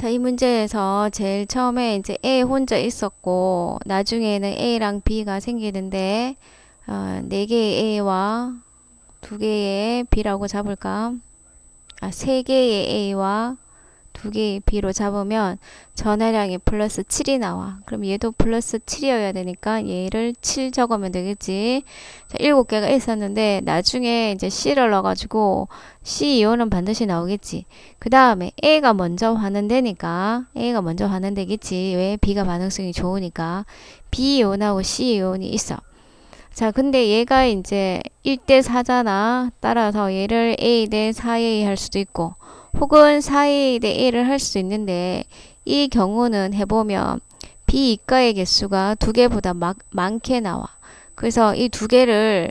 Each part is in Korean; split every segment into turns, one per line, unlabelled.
자, 이 문제에서 제일 처음에 이제 A 혼자 있었고, 나중에는 A랑 B가 생기는데, 어, 4개의 A와 2개의 B라고 잡을까? 아, 3개의 A와 2개의 B로 잡으면 전화량이 플러스 7이 나와. 그럼 얘도 플러스 7이어야 되니까 얘를 7 적으면 되겠지. 자, 7개가 있었는데, 나중에 이제 C를 넣어가지고, C 이온은 반드시 나오겠지. 그 다음에 A가 먼저 환원되니까 A가 먼저 환원되겠지. 왜? B가 반응성이 좋으니까 B 이온하고 C 이온이 있어. 자, 근데 얘가 이제 1대 4잖아. 따라서 얘를 A 대 4A 할 수도 있고 혹은 4A 대 A를 할 수도 있는데 이 경우는 해보면 B 이가의 개수가 두 개보다 막, 많게 나와. 그래서 이 두 개를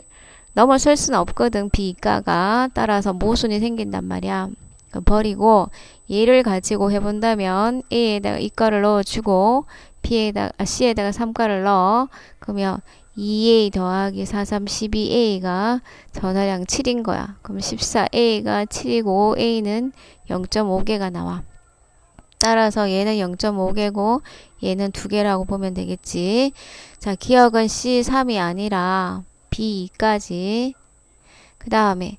넘어설 수는 없거든. B가가 따라서 모순이 생긴단 말이야. 버리고 얘를 가지고 해본다면 A에다가 이가를 넣어주고 B에다가 아, C에다가 3가를 넣어 그러면 2A 더하기 4, 3, 12A가 전화량 7인 거야. 그럼 14A가 7이고 A는 0.5개가 나와. 따라서 얘는 0.5개고 얘는 2개라고 보면 되겠지. 자, 기억은 C3이 아니라 B2까지. 그 다음에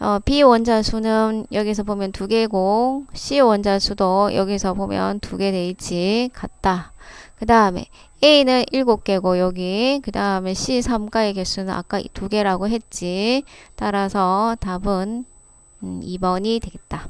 어, B 원자수는 여기서 보면 두 개고 C 원자수도 여기서 보면 두개돼 있지. 같다. 그 다음에 A는 일곱 개고 여기 그 다음에 C 3가의 개수는 아까 두 개라고 했지. 따라서 답은 음, 2번이 되겠다.